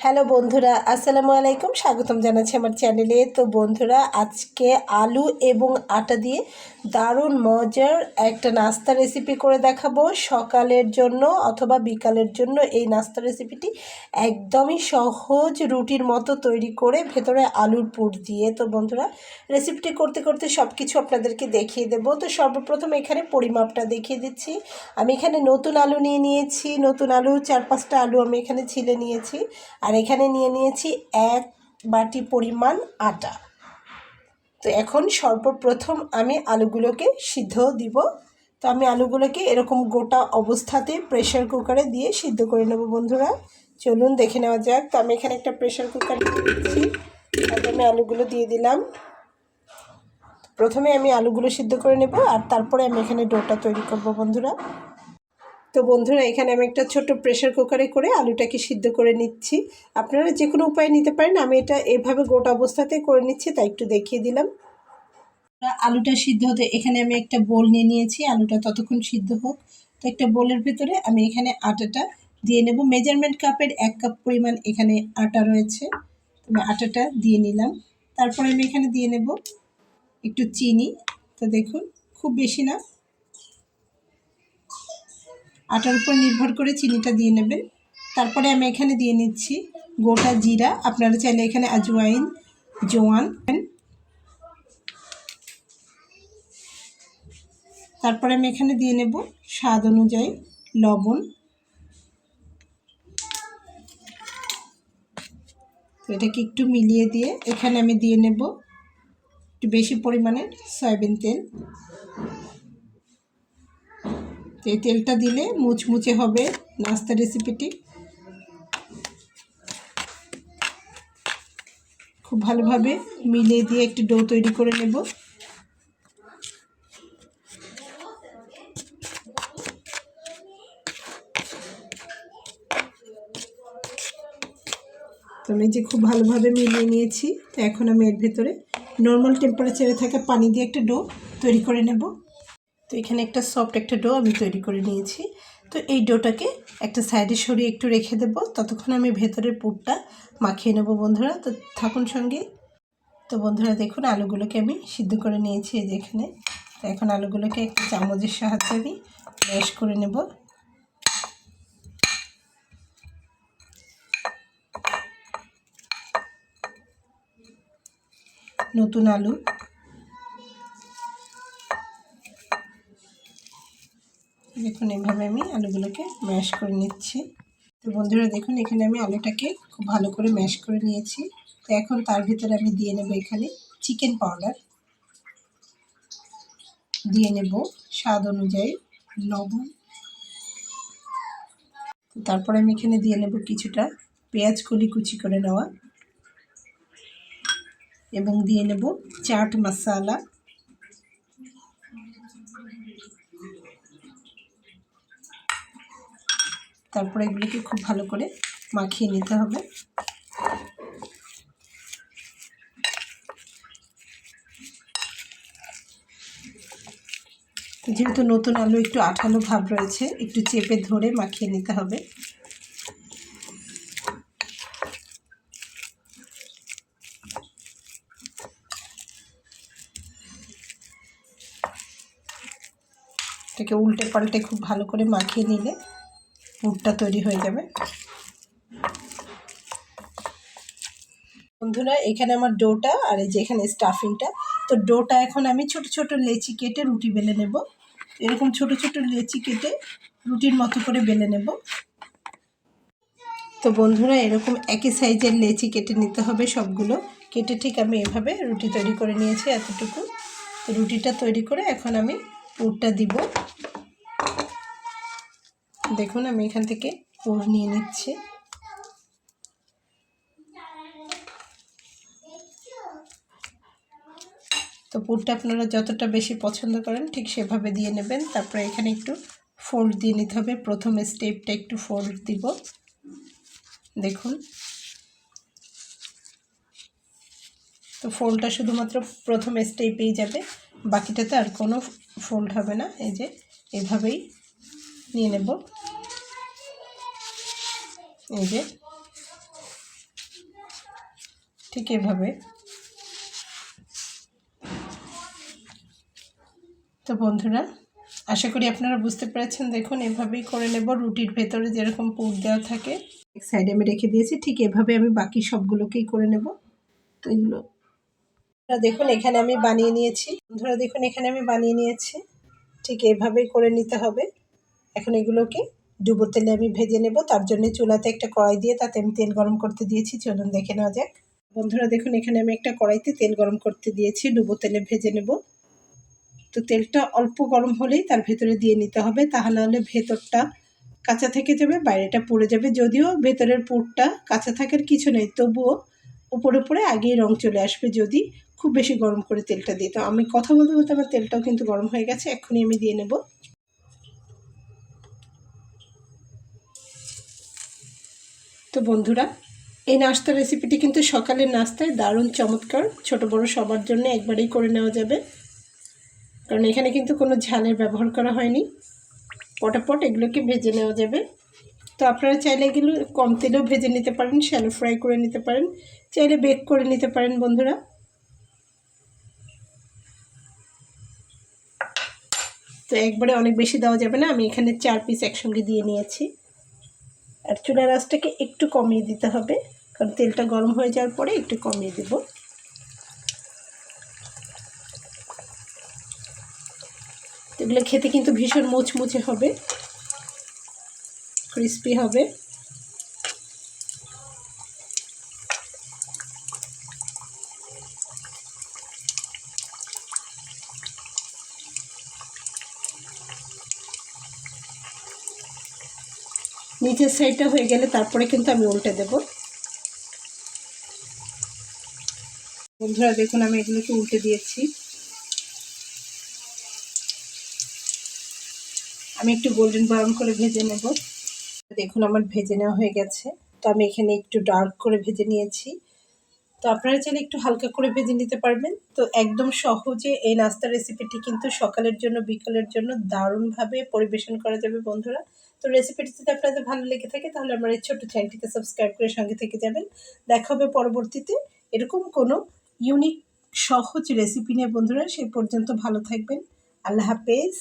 Hello বন্ধুরা, আসসালামু আলাইকুম। স্বাগতম জানাচ্ছি আমার চ্যানেলে। তো বন্ধুরা, আজকে আলু এবং আটা দিয়ে দারুণ মজার একটা নাস্তা রেসিপি করে দেখাবো। সকালের জন্য অথবা বিকালের জন্য এই নাস্তা রেসিপিটি একদমই সহজ রুটির মতো তৈরি করে ভেতরে আলুর পুর দিয়ে। তো বন্ধুরা রেসিপিটি করতে করতে সব কিছু আপনাদেরকে দেখিয়ে দেবো। তো সর্বপ্রথম এখানে পরিমাপটা দেখিয়ে দিচ্ছি। আমি এখানে নতুন আলু নিয়ে নিয়েছি। নতুন আলু, চার পাঁচটা আলু আমি এখানে ছিলে নিয়েছি। আর এখানে নিয়ে নিয়েছি এক বাটি পরিমাণ আটা। তো এখন সর্বপ্রথম আমি আলুগুলোকে সিদ্ধ দিব। তো আমি আলুগুলোকে এরকম গোটা অবস্থাতে প্রেশার কুকারে দিয়ে সিদ্ধ করে নেব বন্ধুরা। চলুন দেখে নেওয়া যাক। তো আমি এখানে একটা প্রেশার কুকার দিচ্ছি তারপর আমি আলুগুলো দিয়ে দিলাম। প্রথমে আমি আলুগুলো সিদ্ধ করে নেব আর তারপরে আমি এখানে ডোটা তৈরি করব বন্ধুরা। তো বন্ধুরা, এখানে আমি একটা ছোট প্রেশার কুকারে করে আলুটাকে সিদ্ধ করে নিচ্ছি। আপনারা যে কোনো উপায় নিতে পারেন, আমি এটা এভাবে গোটা অবস্থাতে করে নিচ্ছি, তাই একটু দেখিয়ে দিলাম। আলুটা সিদ্ধ হতে, এখানে আমি একটা বোল নিয়ে নিয়েছি, আলুটা ততক্ষণ সিদ্ধ হোক। তো একটা বোলের ভেতরে আমি এখানে আটাটা দিয়ে নেব। মেজারমেন্ট কাপের এক কাপ পরিমাণ এখানে আটা রয়েছে। আমি আটাটা দিয়ে নিলাম। তারপরে আমি এখানে দিয়ে নেব একটু চিনি। তো দেখুন, খুব বেশি না। আটার উপর নির্ভর করে চিনিটা দিয়ে নেবেন। তারপরে আমি এখানে দিয়ে নিচ্ছি গোটা জিরা। আপনারা চাইলে এখানে আজওয়াইন, জোয়ান তারপরে আমি এখানে দিয়ে নেব স্বাদ অনুযায়ী লবণ। এটাকে একটু মিলিয়ে দিয়ে এখানে আমি দিয়ে নেব একটু বেশি পরিমাণের সয়াবিন তেল। এই তেলটা দিলে মুচমুচে হবে নাস্তা রেসিপিটি। খুব ভালোভাবে মিলিয়ে দিয়ে একটু ডো তৈরি করে নেব। তো আমি যে খুব ভালোভাবে মিলিয়ে নিয়েছি, তো এখন আমি এর ভেতরে নর্মাল টেম্পারেচারে থাকা পানি দিয়ে একটা ডো তৈরি করে নেব। তো এখানে একটা সফট একটা ডো আমি তৈরি করে নিয়েছি। তো এই ডোটাকে একটা সাইডে সরিয়ে একটু রেখে দেবো। ততক্ষণ আমি ভেতরের পুরটা মাখিয়ে নেব বন্ধুরা। তো থাকুন সঙ্গে। তো বন্ধুরা দেখুন, আলুগুলোকে আমি সিদ্ধ করে নিয়েছি এই যে এখানে। তো এখন আলুগুলোকে একটা চামচের সাহায্যে আমি ম্যাশ করে নেব। নতুন আলু দেখুন এইভাবে আমি আলুগুলোকে ম্যাশ করে নিচ্ছি। তো বন্ধুরা, দেখুন, এখানে আমি আলুটাকে খুব ভালো করে ম্যাশ করে নিয়েছি। তো এখন তার ভিতরে আমি দিয়ে নেব এখানে চিকেন পাউডার দিয়ে নেব স্বাদ অনুযায়ী লবণ। তারপরে আমি এখানে দিয়ে নেব কিছুটা পেঁয়াজ কলি কুচি করে নেওয়া। এবং দিয়ে নেব চাট মশালা। তারপরে এগুলিকে খুব ভালো করে মাখিয়ে নিতে হবে। যেহেতু নতুন আলু, একটু আঠালো ভাব রয়েছে, একটু চেপে ধরে মাখিয়ে নিতে হবে। এটাকে উল্টে পাল্টে খুব ভালো করে মাখিয়ে নিলে পুরটা তৈরি হয়ে যাবে। বন্ধুরা, এখানে আমার ডোটা আর এই যে এখানে স্টাফিংটা। তো ডোটা এখন আমি ছোট ছোট লেচি কেটে রুটি বেলে নেব। এরকম ছোট ছোট লেচি কেটে রুটির মতো করে বেলে নেব। তো বন্ধুরা, এরকম একই সাইজের লেচি কেটে নিতে হবে সবগুলো। কেটে ঠিক আমি এভাবে রুটি তৈরি করে নিয়েছি এতটুকু। তো রুটিটা তৈরি করে এখন আমি পুরটা দিব। দেখুন, আমি এখান থেকে পুর নিয়ে নিচ্ছি। তো পুরটা আপনারা যতটা বেশি পছন্দ করেন, ঠিক সেভাবে দিয়ে নেবেন। তারপরে এখানে একটু ফোল্ড দিয়ে নিতে হবে। প্রথম স্টেপটা একটু ফোল্ড দিব। দেখুন। তো ফোল্ডটা শুধুমাত্র প্রথম স্টেপেই যাবে, বাকিটাতে আর কোনো ফোল্ড হবে না। এই যে, এভাবেই নিয়ে নেব। এই যে, ঠিক এভাবে। তো বন্ধুরা, আশা করি আপনারা বুঝতে পেরেছেন। দেখুন, এভাবেই করে নেব। রুটির ভেতরে যেরকম পুর দেওয়া থাকে, এক সাইডে আমি রেখে দিয়েছি। ঠিক এভাবে আমি বাকি সবগুলোকেই করে নেব। তো এগুলো দেখুন, এখানে আমি বানিয়ে নিয়েছি। বন্ধুরা, দেখুন, এখানে আমি বানিয়ে নিয়েছি। ঠিক এভাবেই করে নিতে হবে। এখন এগুলোকে ডুবো তেলে আমি ভেজে নেব, তার জন্য চুলাতে একটা কড়াই দিয়ে তাতে আমি তেল গরম করতে দিয়েছি, চলুন দেখে নেওয়া যাক। বন্ধুরা, দেখুন, এখানে আমি একটা কড়াইতে তেল গরম করতে দিয়েছি, ডুবো তেলে ভেজে নেব। তো তেলটা অল্প গরম হলেই তার ভেতরে দিয়ে নিতে হবে তাহলে হলে ভেতরটা কাঁচা থেকে যাবে, বাইরেটা পুড়ে যাবে। যদিও ভেতরের পুরটা কাঁচা থাকার কিছু নেই, তবুও উপরে উপরে আগেই রং চলে আসবে যদি খুব বেশি গরম করে তেলটা দিই। তো আমি কথা বলতে বলতে আমার তেলটাও কিন্তু গরম হয়ে গেছে, এক্ষুনি আমি দিয়ে নেব। তো বন্ধুরা, এই নাস্তার রেসিপিটি কিন্তু সকালের নাস্তায় দারুণ চমৎকার। ছোট বড় সবার জন্য একবারেই করে নেওয়া যাবে। কারণ এখানে কিন্তু কোনো ঝালের ব্যবহার করা হয়নি। পটাপট এগুলোকে ভেজে নেওয়া যাবে। তো আপনারা চাইলে এগুলো কম তেলেও ভেজে নিতে পারেন শ্যালো ফ্রাই করে নিতে পারেন, চাইলে বেক করে নিতে পারেন বন্ধুরা। তো একবারে অনেক বেশি দেওয়া যাবে না, আমি এখানে চার পিস একসঙ্গে দিয়ে নিয়েছি। আর চুলার আঁচটাকে একটু কমিয়ে দিতে হবে, কারণ তেলটা গরম হয়ে যাওয়ার পরে একটু কমিয়ে দেব। এগুলো খেতে কিন্তু ভীষণ মুচমুচে হবে ক্রিস্পি হবে। নিচের সাইডটা হয়ে গেলে তারপরে কিন্তু আমি উল্টে দেব। বন্ধুরা, দেখুন, আমি এগুলোকে উল্টে দিয়েছি। আমি একটু গোল্ডেন ব্রাউন করে ভেজে নেব। দেখুন, আমার ভেজে নেওয়া হয়ে গেছে। তো আমি এখানে একটু ডার্ক করে ভেজে নিয়েছি। তো আপনারা চাইলে একটু হালকা করে ভেজে নিতে পারবেন। তো একদম সহজে এই নাস্তার রেসিপিটি কিন্তু সকালের জন্য, বিকালের জন্য দারুণভাবে পরিবেশন করা যাবে বন্ধুরা। তো রেসিপিটি যদি আপনাদের ভালো লেগে থাকে, তাহলে আমার এই ছোট্ট চ্যানেলটিকে সাবস্ক্রাইব করে সঙ্গে থেকে যাবেন। দেখা হবে পরবর্তীতে। এরকম কোনো ইউনিক সহজ রেসিপি নিয়ে বন্ধুরা সেই পর্যন্ত ভালো থাকবেন। আল্লাহ হাফেজ।